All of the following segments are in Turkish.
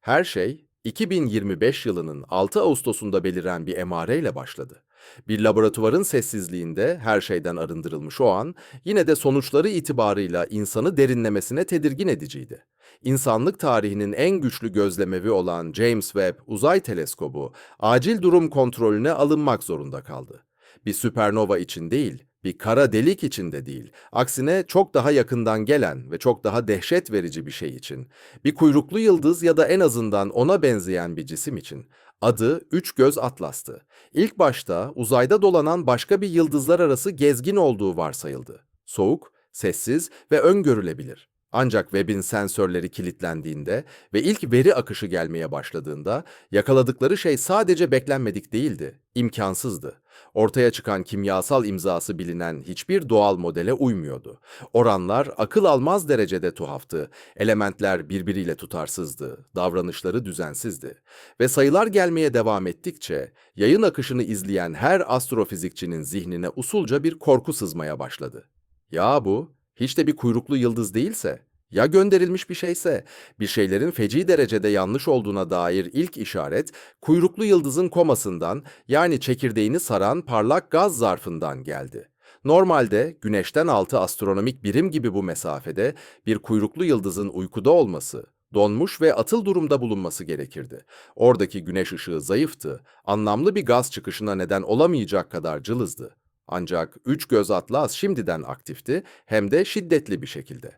Her şey 2025 yılının 6 Ağustos'unda beliren bir emareyle başladı. Bir laboratuvarın sessizliğinde her şeyden arındırılmış o an, yine de sonuçları itibarıyla insanı derinlemesine tedirgin ediciydi. İnsanlık tarihinin en güçlü gözlemevi olan James Webb Uzay Teleskobu, acil durum kontrolüne alınmak zorunda kaldı. Bir süpernova için değil, bir kara delik için de değil, aksine çok daha yakından gelen ve çok daha dehşet verici bir şey için, bir kuyruklu yıldız ya da en azından ona benzeyen bir cisim için. Adı Üç Göz Atlas'tı. İlk başta uzayda dolanan başka bir yıldızlar arası gezgin olduğu varsayıldı. Soğuk, sessiz ve öngörülebilir. Ancak Webb'in sensörleri kilitlendiğinde ve ilk veri akışı gelmeye başladığında yakaladıkları şey sadece beklenmedik değildi, imkansızdı. Ortaya çıkan kimyasal imzası bilinen hiçbir doğal modele uymuyordu. Oranlar akıl almaz derecede tuhaftı, elementler birbiriyle tutarsızdı, davranışları düzensizdi. Ve sayılar gelmeye devam ettikçe yayın akışını izleyen her astrofizikçinin zihnine usulca bir korku sızmaya başladı. Ya bu hiç de bir kuyruklu yıldız değilse, ya gönderilmiş bir şeyse, bir şeylerin feci derecede yanlış olduğuna dair ilk işaret, kuyruklu yıldızın komasından yani çekirdeğini saran parlak gaz zarfından geldi. Normalde güneşten altı astronomik birim gibi bu mesafede bir kuyruklu yıldızın uykuda olması, donmuş ve atıl durumda bulunması gerekirdi. Oradaki güneş ışığı zayıftı, anlamlı bir gaz çıkışına neden olamayacak kadar cılızdı. Ancak üç göz atlas şimdiden aktifti hem de şiddetli bir şekilde.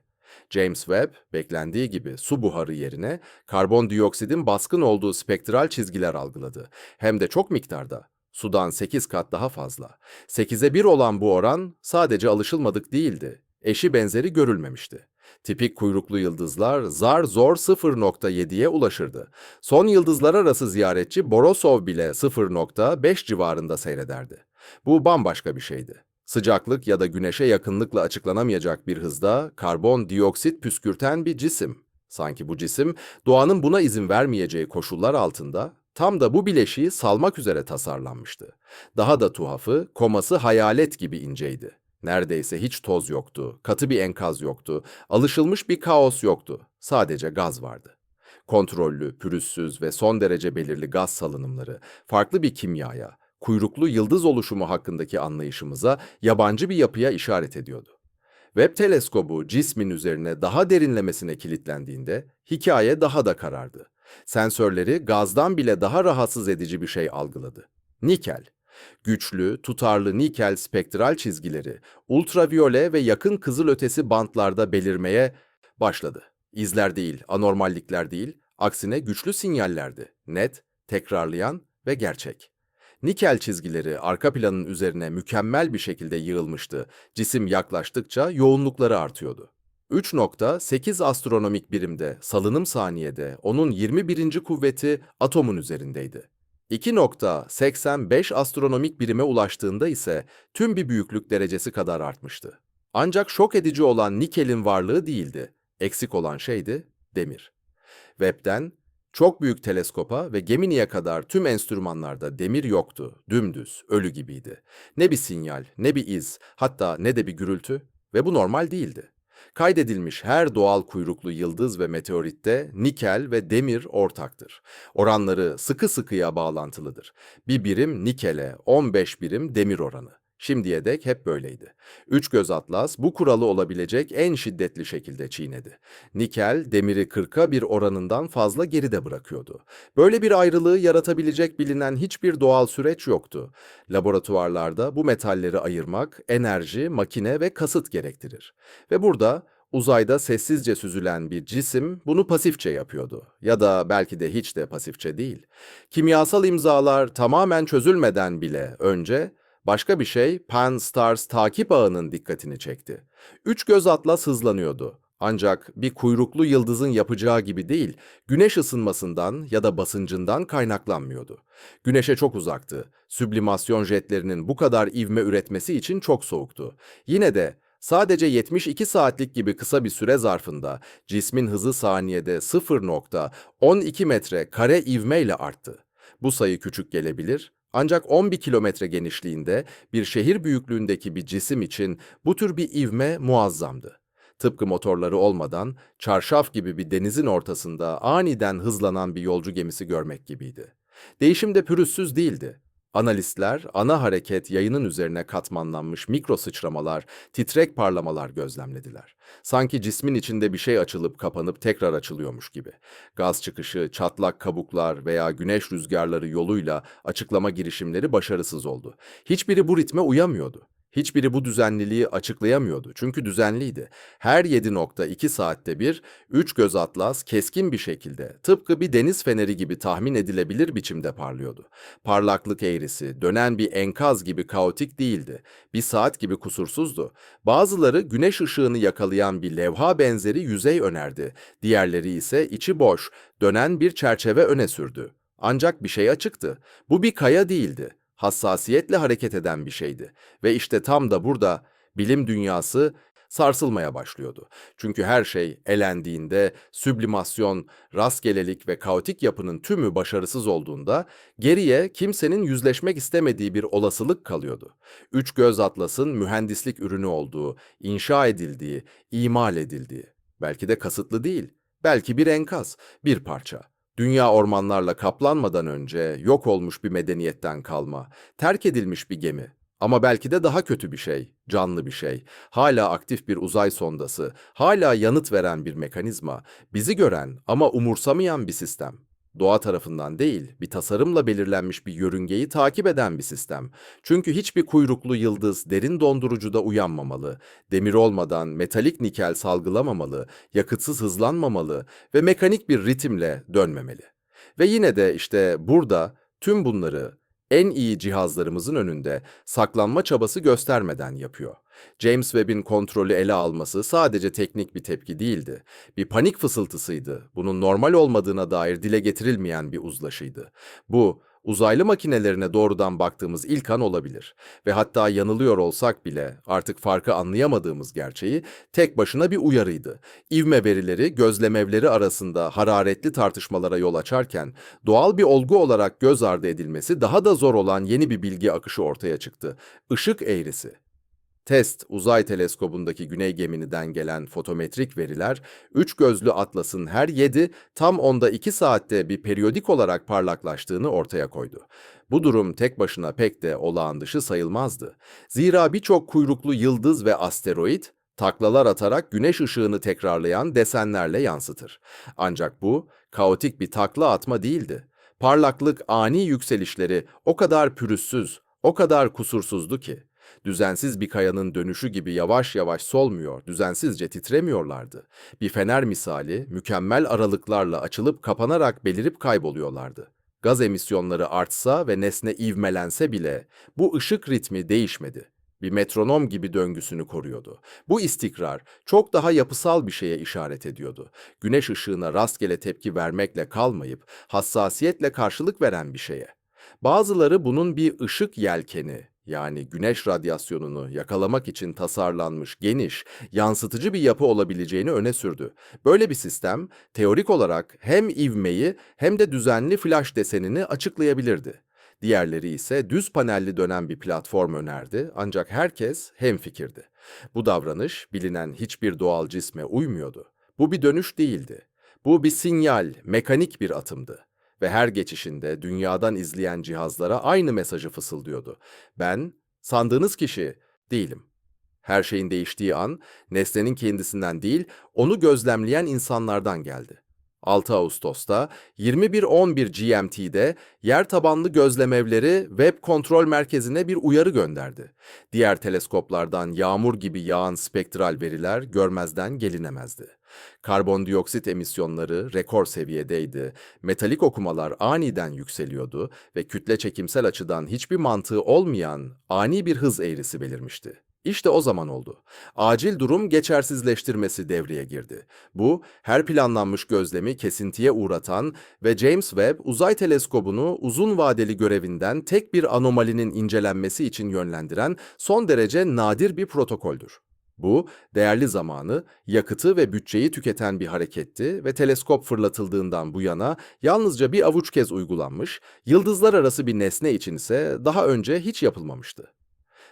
James Webb beklendiği gibi su buharı yerine karbondiyoksidin baskın olduğu spektral çizgiler algıladı. Hem de çok miktarda. Sudan 8 kat daha fazla. 8'e 1 olan bu oran sadece alışılmadık değildi. Eşi benzeri görülmemişti. Tipik kuyruklu yıldızlar zar zor 0.7'ye ulaşırdı. Son yıldızlar arası ziyaretçi Borosov bile 0.5 civarında seyrederdi. Bu bambaşka bir şeydi. Sıcaklık ya da güneşe yakınlıkla açıklanamayacak bir hızda karbon dioksit püskürten bir cisim. Sanki bu cisim doğanın buna izin vermeyeceği koşullar altında tam da bu bileşiği salmak üzere tasarlanmıştı. Daha da tuhafı koması hayalet gibi inceydi. Neredeyse hiç toz yoktu, katı bir enkaz yoktu, alışılmış bir kaos yoktu. Sadece gaz vardı. Kontrollü, pürüzsüz ve son derece belirli gaz salınımları, farklı bir kimyaya, kuyruklu yıldız oluşumu hakkındaki anlayışımıza yabancı bir yapıya işaret ediyordu. Webb teleskobu cismin üzerine daha derinlemesine kilitlendiğinde hikaye daha da karardı. Sensörleri gazdan bile daha rahatsız edici bir şey algıladı. Nikel. Güçlü, tutarlı nikel spektral çizgileri ultraviyole ve yakın kızılötesi bantlarda belirmeye başladı. İzler değil, anormallikler değil, aksine güçlü sinyallerdi. Net, tekrarlayan ve gerçek. Nikel çizgileri arka planın üzerine mükemmel bir şekilde yığılmıştı. Cisim yaklaştıkça yoğunlukları artıyordu. 3.8 astronomik birimde salınım saniyede onun 21. kuvveti atomun üzerindeydi. 2.85 astronomik birime ulaştığında ise tüm bir büyüklük derecesi kadar artmıştı. Ancak şok edici olan nikelin varlığı değildi. Eksik olan şeydi demir. Webb'den çok büyük teleskopa ve Gemini'ye kadar tüm enstrümanlarda demir yoktu, dümdüz, ölü gibiydi. Ne bir sinyal, ne bir iz, hatta ne de bir gürültü ve bu normal değildi. Kaydedilmiş her doğal kuyruklu yıldız ve meteoritte nikel ve demir ortaktır. Oranları sıkı sıkıya bağlantılıdır. Bir birim nikele, 15 birim demir oranı. Şimdiye dek hep böyleydi. Üç göz atlas bu kuralı olabilecek en şiddetli şekilde çiğnedi. Nikel, demiri 40'a bir oranından fazla geride bırakıyordu. Böyle bir ayrılığı yaratabilecek bilinen hiçbir doğal süreç yoktu. Laboratuvarlarda bu metalleri ayırmak enerji, makine ve kasıt gerektirir. Ve burada Uzayda sessizce süzülen bir cisim bunu pasifçe yapıyordu. Ya da belki de hiç de pasifçe değil. Kimyasal imzalar tamamen çözülmeden bile önce Başka bir şey Pan-STARRS takip ağının dikkatini çekti. Üç göz atlas hızlanıyordu. Ancak bir kuyruklu yıldızın yapacağı gibi değil, güneş ısınmasından ya da basıncından kaynaklanmıyordu. Güneşe çok uzaktı. Süblimasyon jetlerinin bu kadar ivme üretmesi için çok soğuktu. Yine de sadece 72 saatlik gibi kısa bir süre zarfında cismin hızı saniyede 0.12 metre kare ivmeyle arttı. Bu sayı küçük gelebilir ancak 11 kilometre genişliğinde bir şehir büyüklüğündeki bir cisim için bu tür bir ivme muazzamdı. Tıpkı motorları olmadan çarşaf gibi bir denizin ortasında aniden hızlanan bir yolcu gemisi görmek gibiydi. Değişim de pürüzsüz değildi. Analistler ana hareket yayının üzerine katmanlanmış mikro sıçramalar, titrek parlamalar gözlemlediler. Sanki cismin içinde bir şey açılıp kapanıp tekrar açılıyormuş gibi. Gaz çıkışı, çatlak kabuklar veya güneş rüzgarları yoluyla açıklama girişimleri başarısız oldu. Hiçbiri bu ritme uyamıyordu. Hiçbiri bu düzenliliği açıklayamıyordu çünkü düzenliydi. Her 7.2 saatte bir, üç göz atlas keskin bir şekilde, tıpkı bir deniz feneri gibi tahmin edilebilir biçimde parlıyordu. Parlaklık eğrisi, dönen bir enkaz gibi kaotik değildi. Bir saat gibi kusursuzdu. Bazıları güneş ışığını yakalayan bir levha benzeri yüzey önerdi. Diğerleri ise içi boş, dönen bir çerçeve öne sürdü. Ancak bir şey açıktı. Bu bir kaya değildi hassasiyetle hareket eden bir şeydi. Ve işte tam da burada bilim dünyası sarsılmaya başlıyordu. Çünkü her şey elendiğinde, süblimasyon, rastgelelik ve kaotik yapının tümü başarısız olduğunda geriye kimsenin yüzleşmek istemediği bir olasılık kalıyordu. Üç göz atlasın mühendislik ürünü olduğu, inşa edildiği, imal edildiği. Belki de kasıtlı değil, belki bir enkaz, bir parça. Dünya ormanlarla kaplanmadan önce yok olmuş bir medeniyetten kalma, terk edilmiş bir gemi. Ama belki de daha kötü bir şey, canlı bir şey. Hala aktif bir uzay sondası, hala yanıt veren bir mekanizma, bizi gören ama umursamayan bir sistem. Doğa tarafından değil, bir tasarımla belirlenmiş bir yörüngeyi takip eden bir sistem. Çünkü hiçbir kuyruklu yıldız derin dondurucuda uyanmamalı, demir olmadan metalik nikel salgılamamalı, yakıtsız hızlanmamalı ve mekanik bir ritimle dönmemeli. Ve yine de işte burada tüm bunları en iyi cihazlarımızın önünde saklanma çabası göstermeden yapıyor. James Webb'in kontrolü ele alması sadece teknik bir tepki değildi. Bir panik fısıltısıydı. Bunun normal olmadığına dair dile getirilmeyen bir uzlaşıydı. Bu, uzaylı makinelerine doğrudan baktığımız ilk an olabilir. Ve hatta yanılıyor olsak bile artık farkı anlayamadığımız gerçeği tek başına bir uyarıydı. İvme verileri gözlemevleri arasında hararetli tartışmalara yol açarken doğal bir olgu olarak göz ardı edilmesi daha da zor olan yeni bir bilgi akışı ortaya çıktı. Işık eğrisi. Test uzay teleskobundaki güney geminiden gelen fotometrik veriler, üç gözlü atlasın her 7 tam onda 2 saatte bir periyodik olarak parlaklaştığını ortaya koydu. Bu durum tek başına pek de olağan dışı sayılmazdı. Zira birçok kuyruklu yıldız ve asteroid taklalar atarak güneş ışığını tekrarlayan desenlerle yansıtır. Ancak bu kaotik bir takla atma değildi. Parlaklık ani yükselişleri o kadar pürüzsüz, o kadar kusursuzdu ki Düzensiz bir kayanın dönüşü gibi yavaş yavaş solmuyor, düzensizce titremiyorlardı. Bir fener misali mükemmel aralıklarla açılıp kapanarak belirip kayboluyorlardı. Gaz emisyonları artsa ve nesne ivmelense bile bu ışık ritmi değişmedi. Bir metronom gibi döngüsünü koruyordu. Bu istikrar çok daha yapısal bir şeye işaret ediyordu. Güneş ışığına rastgele tepki vermekle kalmayıp hassasiyetle karşılık veren bir şeye. Bazıları bunun bir ışık yelkeni yani güneş radyasyonunu yakalamak için tasarlanmış geniş, yansıtıcı bir yapı olabileceğini öne sürdü. Böyle bir sistem teorik olarak hem ivmeyi hem de düzenli flash desenini açıklayabilirdi. Diğerleri ise düz panelli dönen bir platform önerdi ancak herkes hemfikirdi. Bu davranış bilinen hiçbir doğal cisme uymuyordu. Bu bir dönüş değildi. Bu bir sinyal, mekanik bir atımdı ve her geçişinde dünyadan izleyen cihazlara aynı mesajı fısıldıyordu. Ben, sandığınız kişi değilim. Her şeyin değiştiği an, nesnenin kendisinden değil, onu gözlemleyen insanlardan geldi. 6 Ağustos'ta 21.11 GMT'de yer tabanlı gözlemevleri web kontrol merkezine bir uyarı gönderdi. Diğer teleskoplardan yağmur gibi yağan spektral veriler görmezden gelinemezdi. Karbondioksit emisyonları rekor seviyedeydi, metalik okumalar aniden yükseliyordu ve kütle çekimsel açıdan hiçbir mantığı olmayan ani bir hız eğrisi belirmişti. İşte o zaman oldu. Acil durum geçersizleştirmesi devreye girdi. Bu, her planlanmış gözlemi kesintiye uğratan ve James Webb Uzay Teleskobu'nu uzun vadeli görevinden tek bir anomalinin incelenmesi için yönlendiren son derece nadir bir protokoldür. Bu, değerli zamanı, yakıtı ve bütçeyi tüketen bir hareketti ve teleskop fırlatıldığından bu yana yalnızca bir avuç kez uygulanmış, yıldızlar arası bir nesne için ise daha önce hiç yapılmamıştı.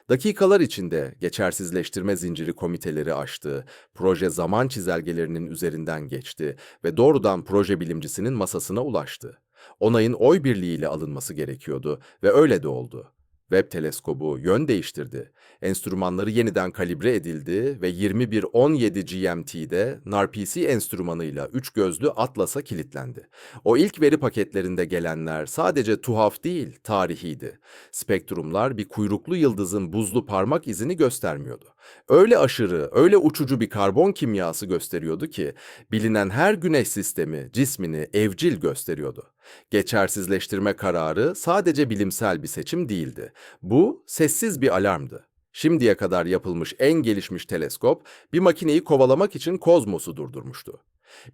Dakikalar içinde geçersizleştirme zinciri komiteleri aştı, proje zaman çizelgelerinin üzerinden geçti ve doğrudan proje bilimcisinin masasına ulaştı. Onayın oy birliğiyle alınması gerekiyordu ve öyle de oldu. Webb teleskobu yön değiştirdi. Enstrümanları yeniden kalibre edildi ve 2117 GMT'de NARPC enstrümanıyla üç gözlü Atlas'a kilitlendi. O ilk veri paketlerinde gelenler sadece tuhaf değil, tarihiydi. Spektrumlar bir kuyruklu yıldızın buzlu parmak izini göstermiyordu. Öyle aşırı, öyle uçucu bir karbon kimyası gösteriyordu ki bilinen her güneş sistemi cismini evcil gösteriyordu. Geçersizleştirme kararı sadece bilimsel bir seçim değildi. Bu sessiz bir alarmdı. Şimdiye kadar yapılmış en gelişmiş teleskop bir makineyi kovalamak için kozmosu durdurmuştu.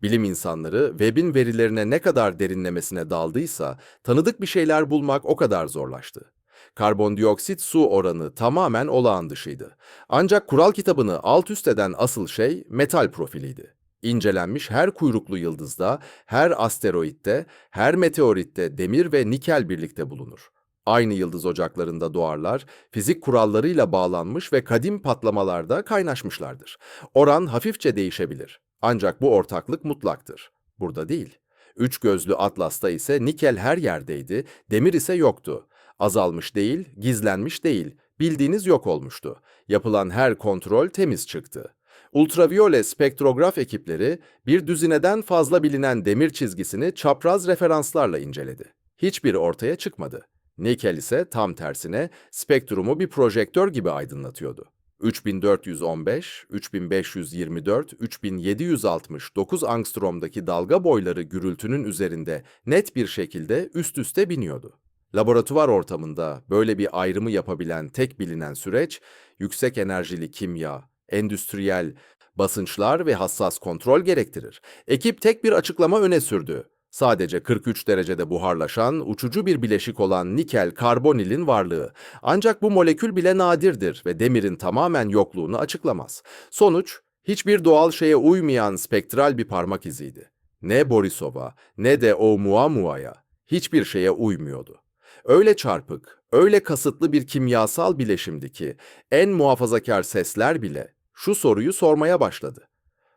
Bilim insanları Webb'in verilerine ne kadar derinlemesine daldıysa tanıdık bir şeyler bulmak o kadar zorlaştı. Karbondioksit su oranı tamamen olağan dışıydı. Ancak kural kitabını alt üst eden asıl şey metal profiliydi. İncelenmiş her kuyruklu yıldızda, her asteroitte, her meteoritte demir ve nikel birlikte bulunur. Aynı yıldız ocaklarında doğarlar, fizik kurallarıyla bağlanmış ve kadim patlamalarda kaynaşmışlardır. Oran hafifçe değişebilir. Ancak bu ortaklık mutlaktır. Burada değil. Üç gözlü Atlas'ta ise nikel her yerdeydi, demir ise yoktu. Azalmış değil, gizlenmiş değil, bildiğiniz yok olmuştu. Yapılan her kontrol temiz çıktı. Ultraviyole spektrograf ekipleri bir düzineden fazla bilinen demir çizgisini çapraz referanslarla inceledi. Hiçbiri ortaya çıkmadı. Nikel ise tam tersine spektrumu bir projektör gibi aydınlatıyordu. 3415, 3524, 3769 angstromdaki dalga boyları gürültünün üzerinde net bir şekilde üst üste biniyordu. Laboratuvar ortamında böyle bir ayrımı yapabilen tek bilinen süreç, yüksek enerjili kimya, endüstriyel, basınçlar ve hassas kontrol gerektirir. Ekip tek bir açıklama öne sürdü. Sadece 43 derecede buharlaşan, uçucu bir bileşik olan nikel karbonilin varlığı. Ancak bu molekül bile nadirdir ve demirin tamamen yokluğunu açıklamaz. Sonuç, hiçbir doğal şeye uymayan spektral bir parmak iziydi. Ne Borisov'a ne de Oumuamua'ya hiçbir şeye uymuyordu. Öyle çarpık, öyle kasıtlı bir kimyasal bileşimdi ki en muhafazakar sesler bile şu soruyu sormaya başladı.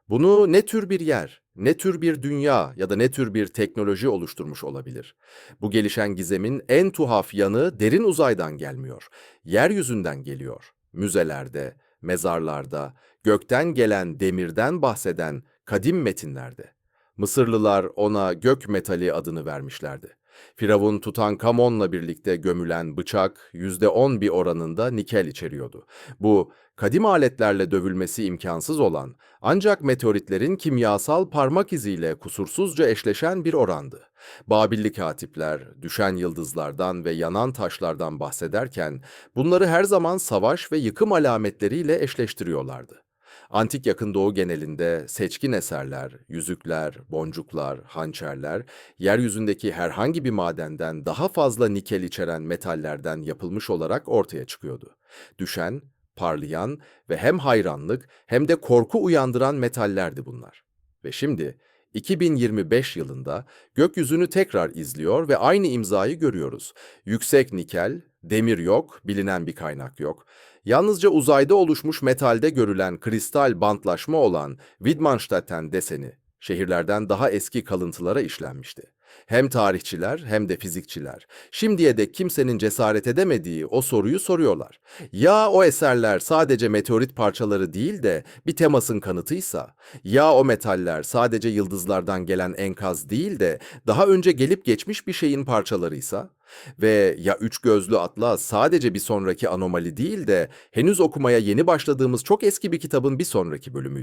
Bunu ne tür bir yer, ne tür bir dünya ya da ne tür bir teknoloji oluşturmuş olabilir? Bu gelişen gizemin en tuhaf yanı derin uzaydan gelmiyor, yeryüzünden geliyor. Müzelerde, mezarlarda, gökten gelen demirden bahseden kadim metinlerde. Mısırlılar ona gök metali adını vermişlerdi. Firavun Tutankamon'la birlikte gömülen bıçak %10 bir oranında nikel içeriyordu. Bu, kadim aletlerle dövülmesi imkansız olan ancak meteoritlerin kimyasal parmak iziyle kusursuzca eşleşen bir orandı. Babilli katipler, düşen yıldızlardan ve yanan taşlardan bahsederken bunları her zaman savaş ve yıkım alametleriyle eşleştiriyorlardı. Antik Yakın Doğu genelinde seçkin eserler, yüzükler, boncuklar, hançerler, yeryüzündeki herhangi bir madenden daha fazla nikel içeren metallerden yapılmış olarak ortaya çıkıyordu. Düşen, parlayan ve hem hayranlık hem de korku uyandıran metallerdi bunlar. Ve şimdi 2025 yılında gökyüzünü tekrar izliyor ve aynı imzayı görüyoruz. Yüksek nikel, demir yok, bilinen bir kaynak yok. Yalnızca uzayda oluşmuş metalde görülen kristal bantlaşma olan Widmanstätten deseni şehirlerden daha eski kalıntılara işlenmişti. Hem tarihçiler hem de fizikçiler şimdiye dek kimsenin cesaret edemediği o soruyu soruyorlar. Ya o eserler sadece meteorit parçaları değil de bir temasın kanıtıysa, ya o metaller sadece yıldızlardan gelen enkaz değil de daha önce gelip geçmiş bir şeyin parçalarıysa? Ve ya üç gözlü atlas sadece bir sonraki anomali değil de henüz okumaya yeni başladığımız çok eski bir kitabın bir sonraki bölümü?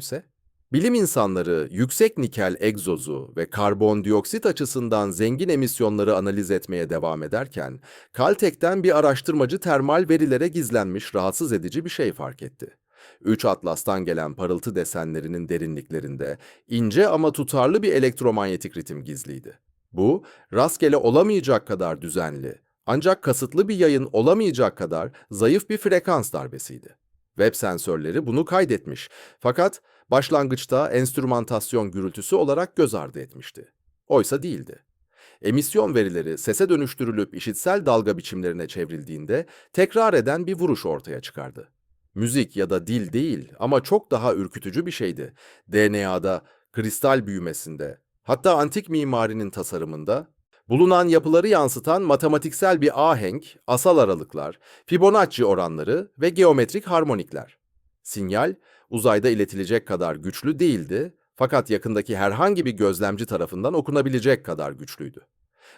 Bilim insanları yüksek nikel egzozu ve karbondioksit açısından zengin emisyonları analiz etmeye devam ederken, Caltech'ten bir araştırmacı termal verilere gizlenmiş rahatsız edici bir şey fark etti. Üç atlastan gelen parıltı desenlerinin derinliklerinde ince ama tutarlı bir elektromanyetik ritim gizliydi. Bu, rastgele olamayacak kadar düzenli, ancak kasıtlı bir yayın olamayacak kadar zayıf bir frekans darbesiydi. Web sensörleri bunu kaydetmiş fakat başlangıçta enstrümantasyon gürültüsü olarak göz ardı etmişti. Oysa değildi. Emisyon verileri sese dönüştürülüp işitsel dalga biçimlerine çevrildiğinde tekrar eden bir vuruş ortaya çıkardı. Müzik ya da dil değil ama çok daha ürkütücü bir şeydi. DNA'da, kristal büyümesinde, hatta antik mimarinin tasarımında bulunan yapıları yansıtan matematiksel bir ahenk, asal aralıklar, Fibonacci oranları ve geometrik harmonikler. Sinyal uzayda iletilecek kadar güçlü değildi fakat yakındaki herhangi bir gözlemci tarafından okunabilecek kadar güçlüydü.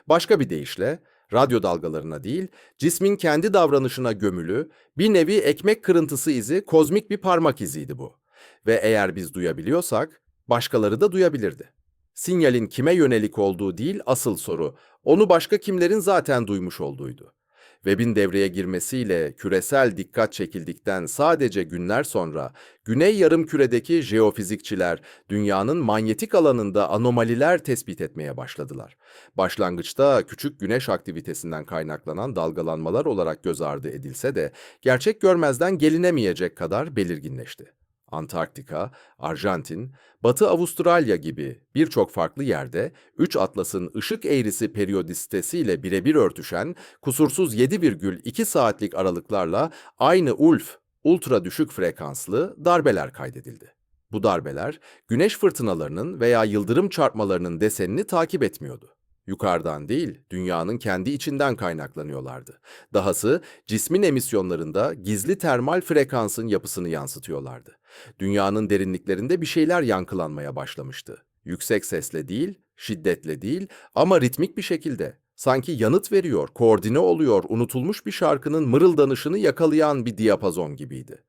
Başka bir deyişle radyo dalgalarına değil, cismin kendi davranışına gömülü, bir nevi ekmek kırıntısı izi, kozmik bir parmak iziydi bu. Ve eğer biz duyabiliyorsak, başkaları da duyabilirdi. Sinyalin kime yönelik olduğu değil asıl soru, onu başka kimlerin zaten duymuş olduğuydu. Web'in devreye girmesiyle küresel dikkat çekildikten sadece günler sonra Güney Yarımküre'deki jeofizikçiler dünyanın manyetik alanında anomaliler tespit etmeye başladılar. Başlangıçta küçük güneş aktivitesinden kaynaklanan dalgalanmalar olarak göz ardı edilse de gerçek görmezden gelinemeyecek kadar belirginleşti. Antarktika, Arjantin, Batı Avustralya gibi birçok farklı yerde 3 atlasın ışık eğrisi periyodisitesiyle birebir örtüşen kusursuz 7,2 saatlik aralıklarla aynı ULF, ultra düşük frekanslı darbeler kaydedildi. Bu darbeler güneş fırtınalarının veya yıldırım çarpmalarının desenini takip etmiyordu. Yukarıdan değil, dünyanın kendi içinden kaynaklanıyorlardı. Dahası cismin emisyonlarında gizli termal frekansın yapısını yansıtıyorlardı. Dünyanın derinliklerinde bir şeyler yankılanmaya başlamıştı. Yüksek sesle değil, şiddetle değil ama ritmik bir şekilde. Sanki yanıt veriyor, koordine oluyor, unutulmuş bir şarkının mırıldanışını yakalayan bir diyapazon gibiydi.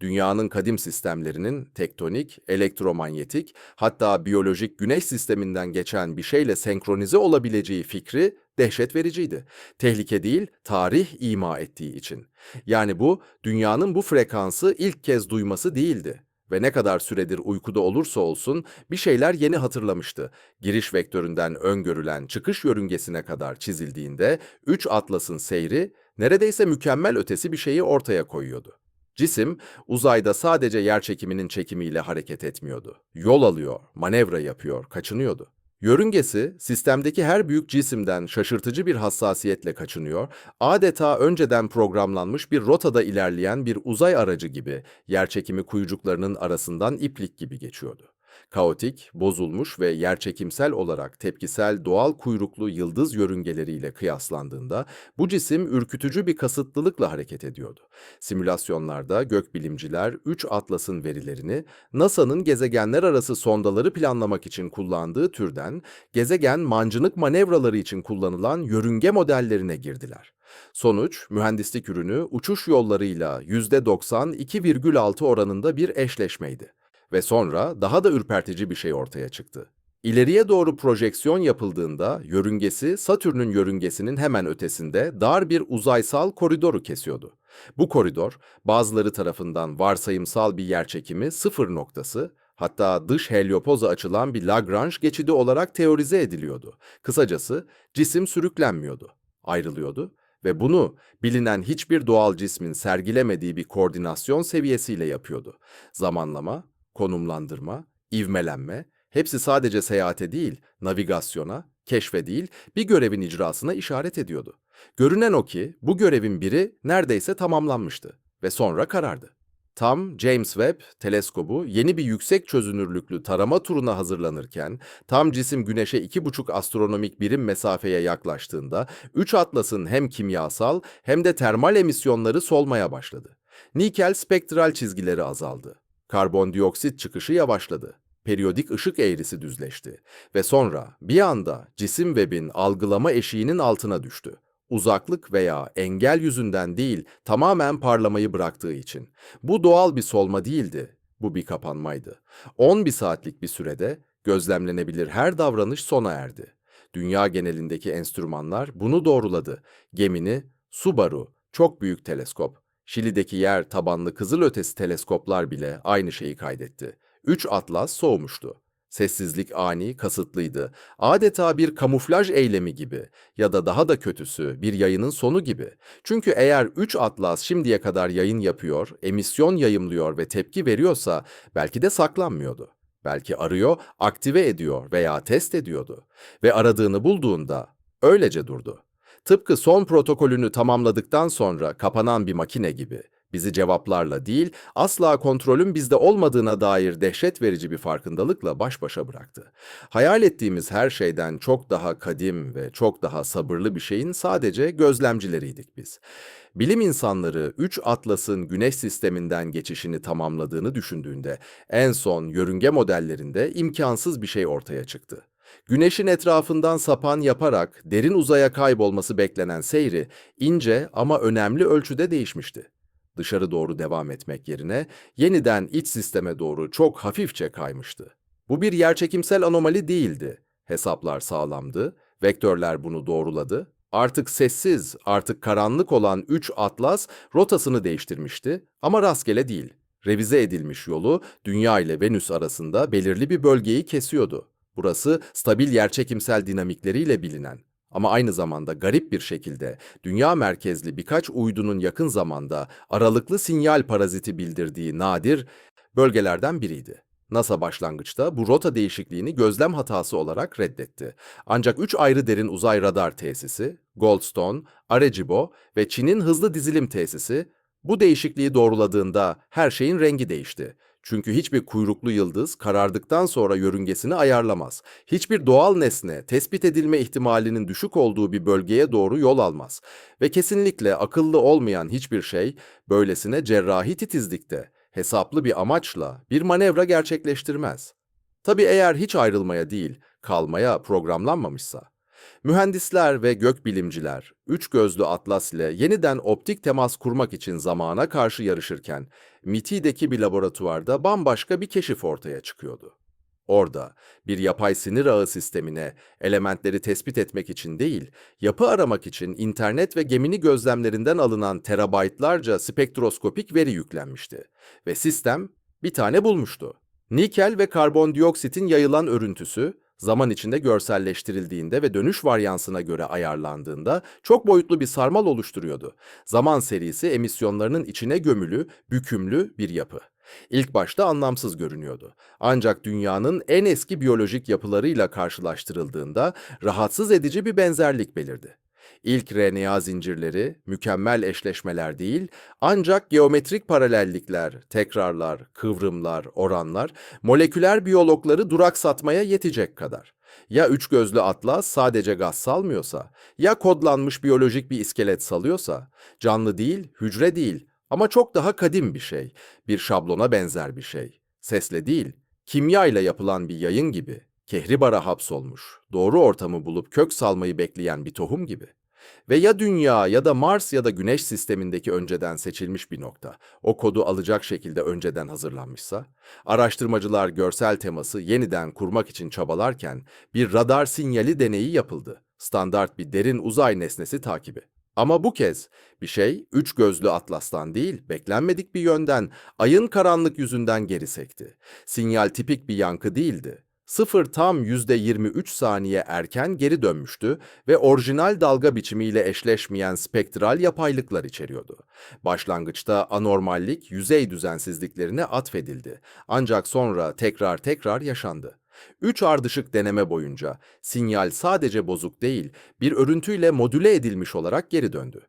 Dünyanın kadim sistemlerinin tektonik, elektromanyetik, hatta biyolojik güneş sisteminden geçen bir şeyle senkronize olabileceği fikri dehşet vericiydi. Tehlike değil, tarih ima ettiği için. Yani bu, dünyanın bu frekansı ilk kez duyması değildi ve ne kadar süredir uykuda olursa olsun bir şeyler yeni hatırlamıştı. Giriş vektöründen öngörülen çıkış yörüngesine kadar çizildiğinde üç atlasın seyri neredeyse mükemmel ötesi bir şeyi ortaya koyuyordu. Cisim uzayda sadece yerçekiminin çekimiyle hareket etmiyordu. Yol alıyor, manevra yapıyor, kaçınıyordu. Yörüngesi sistemdeki her büyük cisimden şaşırtıcı bir hassasiyetle kaçınıyor, adeta önceden programlanmış bir rotada ilerleyen bir uzay aracı gibi yerçekimi kuyucuklarının arasından iplik gibi geçiyordu. Kaotik, bozulmuş ve yerçekimsel olarak tepkisel doğal kuyruklu yıldız yörüngeleriyle kıyaslandığında bu cisim ürkütücü bir kasıtlılıkla hareket ediyordu. Simülasyonlarda gökbilimciler 3 atlasın verilerini NASA'nın gezegenler arası sondaları planlamak için kullandığı türden gezegen mancınık manevraları için kullanılan yörünge modellerine girdiler. Sonuç, mühendislik ürünü uçuş yollarıyla %90 2,6 oranında bir eşleşmeydi. Ve sonra daha da ürpertici bir şey ortaya çıktı. İleriye doğru projeksiyon yapıldığında yörüngesi Satürn'ün yörüngesinin hemen ötesinde dar bir uzaysal koridoru kesiyordu. Bu koridor bazıları tarafından varsayımsal bir yerçekimi sıfır noktası, hatta dış heliopoza açılan bir Lagrange geçidi olarak teorize ediliyordu. Kısacası cisim sürüklenmiyordu, ayrılıyordu ve bunu bilinen hiçbir doğal cismin sergilemediği bir koordinasyon seviyesiyle yapıyordu. Zamanlama, konumlandırma, ivmelenme, hepsi sadece seyahate değil, navigasyona, keşfe değil, bir görevin icrasına işaret ediyordu. Görünen o ki bu görevin biri neredeyse tamamlanmıştı ve sonra karardı. Tam James Webb teleskobu yeni bir yüksek çözünürlüklü tarama turuna hazırlanırken, tam cisim Güneş'e iki buçuk astronomik birim mesafeye yaklaştığında, üç atlasın hem kimyasal hem de termal emisyonları solmaya başladı. Nikel spektral çizgileri azaldı. Karbondioksit çıkışı yavaşladı. Periyodik ışık eğrisi düzleşti ve sonra bir anda cisim webin algılama eşiğinin altına düştü. Uzaklık veya engel yüzünden değil, tamamen parlamayı bıraktığı için. Bu doğal bir solma değildi, bu bir kapanmaydı. 10 bir saatlik bir sürede gözlemlenebilir her davranış sona erdi. Dünya genelindeki enstrümanlar bunu doğruladı. Gemini, Subaru, çok büyük teleskop, Şili'deki yer tabanlı kızılötesi teleskoplar bile aynı şeyi kaydetti. Üç atlas soğumuştu. Sessizlik ani, kasıtlıydı. Adeta bir kamuflaj eylemi gibi ya da daha da kötüsü bir yayının sonu gibi. Çünkü eğer üç atlas şimdiye kadar yayın yapıyor, emisyon yayımlıyor ve tepki veriyorsa belki de saklanmıyordu. Belki arıyor, aktive ediyor veya test ediyordu. Ve aradığını bulduğunda öylece durdu. Tıpkı son protokolünü tamamladıktan sonra kapanan bir makine gibi. Bizi cevaplarla değil, asla kontrolün bizde olmadığına dair dehşet verici bir farkındalıkla baş başa bıraktı. Hayal ettiğimiz her şeyden çok daha kadim ve çok daha sabırlı bir şeyin sadece gözlemcileriydik biz. Bilim insanları 3 atlasın güneş sisteminden geçişini tamamladığını düşündüğünde en son yörünge modellerinde imkansız bir şey ortaya çıktı. Güneşin etrafından sapan yaparak derin uzaya kaybolması beklenen seyri ince ama önemli ölçüde değişmişti. Dışarı doğru devam etmek yerine yeniden iç sisteme doğru çok hafifçe kaymıştı. Bu bir yerçekimsel anomali değildi. Hesaplar sağlamdı, vektörler bunu doğruladı. Artık sessiz, artık karanlık olan 3 atlas rotasını değiştirmişti ama rastgele değil. Revize edilmiş yolu Dünya ile Venüs arasında belirli bir bölgeyi kesiyordu. Burası stabil yerçekimsel dinamikleriyle bilinen ama aynı zamanda garip bir şekilde dünya merkezli birkaç uydunun yakın zamanda aralıklı sinyal paraziti bildirdiği nadir bölgelerden biriydi. NASA başlangıçta bu rota değişikliğini gözlem hatası olarak reddetti. Ancak üç ayrı derin uzay radar tesisi, Goldstone, Arecibo ve Çin'in hızlı dizilim tesisi bu değişikliği doğruladığında her şeyin rengi değişti. Çünkü hiçbir kuyruklu yıldız karardıktan sonra yörüngesini ayarlamaz. Hiçbir doğal nesne tespit edilme ihtimalinin düşük olduğu bir bölgeye doğru yol almaz. Ve kesinlikle akıllı olmayan hiçbir şey böylesine cerrahi titizlikte, hesaplı bir amaçla bir manevra gerçekleştirmez. Tabii eğer hiç ayrılmaya değil, kalmaya programlanmamışsa. Mühendisler ve gökbilimciler üç gözlü atlas ile yeniden optik temas kurmak için zamana karşı yarışırken MIT'deki bir laboratuvarda bambaşka bir keşif ortaya çıkıyordu. Orada bir yapay sinir ağı sistemine elementleri tespit etmek için değil, yapı aramak için internet ve gemini gözlemlerinden alınan terabaytlarca spektroskopik veri yüklenmişti ve sistem bir tane bulmuştu. Nikel ve karbondioksitin yayılan örüntüsü zaman içinde görselleştirildiğinde ve dönüş varyansına göre ayarlandığında çok boyutlu bir sarmal oluşturuyordu. Zaman serisi emisyonlarının içine gömülü, bükümlü bir yapı. İlk başta anlamsız görünüyordu. Ancak dünyanın en eski biyolojik yapılarıyla karşılaştırıldığında rahatsız edici bir benzerlik belirdi. İlk RNA zincirleri mükemmel eşleşmeler değil, ancak geometrik paralellikler, tekrarlar, kıvrımlar, oranlar, moleküler biyologları duraksatmaya yetecek kadar. Ya üç gözlü atlas sadece gaz salmıyorsa, ya kodlanmış biyolojik bir iskelet salıyorsa, canlı değil, hücre değil ama çok daha kadim bir şey, bir şablona benzer bir şey. Sesle değil, kimya ile yapılan bir yayın gibi, kehribara hapsolmuş, doğru ortamı bulup kök salmayı bekleyen bir tohum gibi. Ve ya Dünya ya da Mars ya da Güneş sistemindeki önceden seçilmiş bir nokta, o kodu alacak şekilde önceden hazırlanmışsa, araştırmacılar görsel teması yeniden kurmak için çabalarken bir radar sinyali deneyi yapıldı. Standart bir derin uzay nesnesi takibi. Ama bu kez bir şey üç gözlü atlastan değil, beklenmedik bir yönden ayın karanlık yüzünden geri sekti. Sinyal tipik bir yankı değildi. Sıfır tam %23 saniye erken geri dönmüştü ve orijinal dalga biçimiyle eşleşmeyen spektral yapaylıklar içeriyordu. Başlangıçta anormallik yüzey düzensizliklerine atfedildi. Ancak sonra tekrar tekrar yaşandı. Üç ardışık deneme boyunca sinyal sadece bozuk değil, bir örüntüyle modüle edilmiş olarak geri döndü.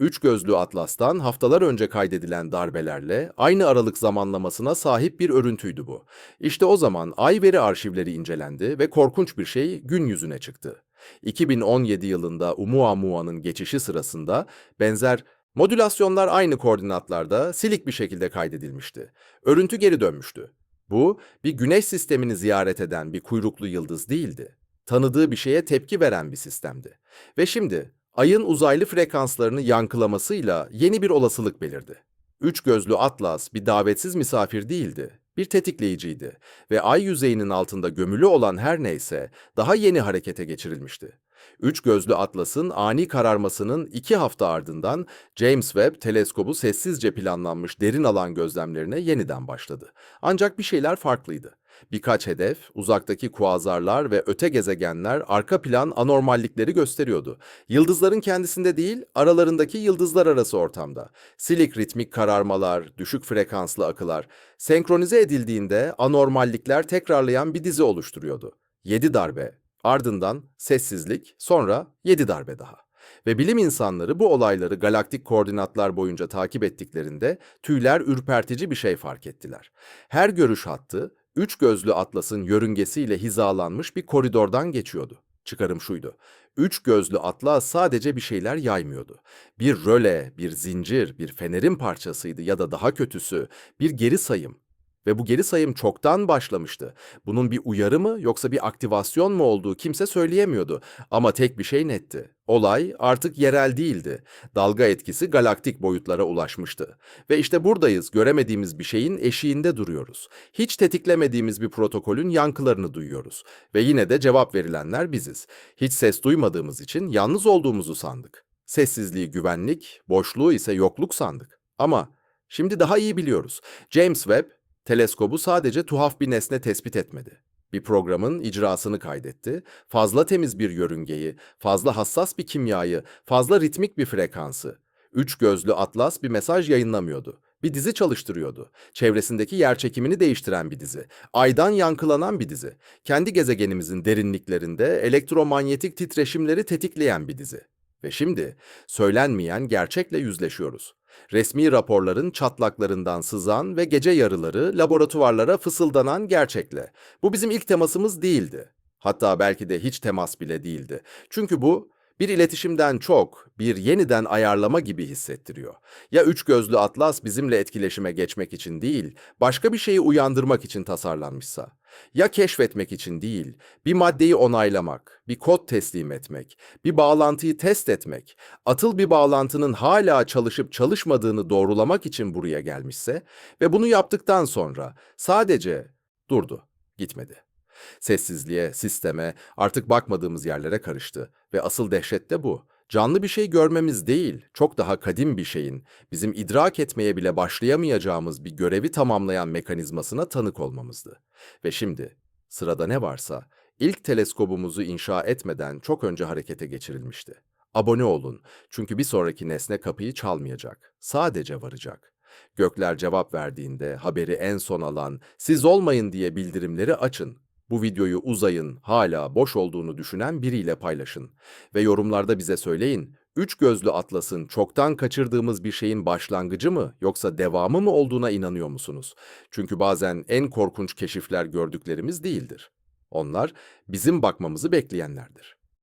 Üç gözlü atlastan haftalar önce kaydedilen darbelerle aynı aralık zamanlamasına sahip bir örüntüydü bu. İşte o zaman ay veri arşivleri incelendi ve korkunç bir şey gün yüzüne çıktı. 2017 yılında Oumuamua'nın geçişi sırasında benzer modülasyonlar aynı koordinatlarda silik bir şekilde kaydedilmişti. Örüntü geri dönmüştü. Bu, bir güneş sistemini ziyaret eden bir kuyruklu yıldız değildi. Tanıdığı bir şeye tepki veren bir sistemdi. Ve şimdi ayın uzaylı frekanslarını yankılamasıyla yeni bir olasılık belirdi. Üç gözlü Atlas bir davetsiz misafir değildi, bir tetikleyiciydi ve ay yüzeyinin altında gömülü olan her neyse daha yeni harekete geçirilmişti. Üç gözlü Atlas'ın ani kararmasının iki hafta ardından James Webb teleskobu sessizce planlanmış derin alan gözlemlerine yeniden başladı. Ancak bir şeyler farklıydı. Birkaç hedef, uzaktaki kuazarlar ve öte gezegenler arka plan anormallikleri gösteriyordu. Yıldızların kendisinde değil, aralarındaki yıldızlar arası ortamda. Silik ritmik kararmalar, düşük frekanslı akılar, senkronize edildiğinde anormallikler tekrarlayan bir dizi oluşturuyordu. 7 darbe, ardından sessizlik, sonra 7 darbe daha. Ve bilim insanları bu olayları galaktik koordinatlar boyunca takip ettiklerinde tüyler ürpertici bir şey fark ettiler. Her görüş hattı, üç gözlü atlasın yörüngesiyle hizalanmış bir koridordan geçiyordu. Çıkarım şuydu. Üç gözlü atlas sadece bir şeyler yaymıyordu. Bir röle, bir zincir, bir fenerin parçasıydı ya da daha kötüsü bir geri sayım. Ve bu geri sayım çoktan başlamıştı. Bunun bir uyarı mı yoksa bir aktivasyon mu olduğu kimse söyleyemiyordu. Ama tek bir şey netti. Olay artık yerel değildi. Dalga etkisi galaktik boyutlara ulaşmıştı. Ve işte buradayız, göremediğimiz bir şeyin eşiğinde duruyoruz. Hiç tetiklemediğimiz bir protokolün yankılarını duyuyoruz. Ve yine de cevap verilenler biziz. Hiç ses duymadığımız için yalnız olduğumuzu sandık. Sessizliği güvenlik, boşluğu ise yokluk sandık. Ama şimdi daha iyi biliyoruz. James Webb Teleskobu sadece tuhaf bir nesne tespit etmedi. Bir programın icrasını kaydetti, fazla temiz bir yörüngeyi, fazla hassas bir kimyayı, fazla ritmik bir frekansı. Üç gözlü atlas bir mesaj yayınlamıyordu. Bir dizi çalıştırıyordu. Çevresindeki yer çekimini değiştiren bir dizi. Aydan yankılanan bir dizi. Kendi gezegenimizin derinliklerinde elektromanyetik titreşimleri tetikleyen bir dizi. Ve şimdi söylenmeyen gerçekle yüzleşiyoruz. Resmi raporların çatlaklarından sızan ve gece yarıları laboratuvarlara fısıldanan gerçekle. Bu bizim ilk temasımız değildi. Hatta belki de hiç temas bile değildi. Çünkü bu bir iletişimden çok bir yeniden ayarlama gibi hissettiriyor. Ya üç gözlü atlas bizimle etkileşime geçmek için değil, başka bir şeyi uyandırmak için tasarlanmışsa. Ya keşfetmek için değil, bir maddeyi onaylamak, bir kod teslim etmek, bir bağlantıyı test etmek, atıl bir bağlantının hala çalışıp çalışmadığını doğrulamak için buraya gelmişse ve bunu yaptıktan sonra sadece durdu, gitmedi. Sessizliğe, sisteme, artık bakmadığımız yerlere karıştı ve asıl dehşet de bu. Canlı bir şey görmemiz değil, çok daha kadim bir şeyin, bizim idrak etmeye bile başlayamayacağımız bir görevi tamamlayan mekanizmasına tanık olmamızdı. Ve şimdi, sırada ne varsa, ilk teleskobumuzu inşa etmeden çok önce harekete geçirilmişti. Abone olun, çünkü bir sonraki nesne kapıyı çalmayacak, sadece varacak. Gökler cevap verdiğinde haberi en son alan, siz olmayın diye bildirimleri açın. Bu videoyu uzayın, hala boş olduğunu düşünen biriyle paylaşın. Ve yorumlarda bize söyleyin, üç gözlü atlasın çoktan kaçırdığımız bir şeyin başlangıcı mı yoksa devamı mı olduğuna inanıyor musunuz? Çünkü bazen en korkunç keşifler gördüklerimiz değildir. Onlar bizim bakmamızı bekleyenlerdir.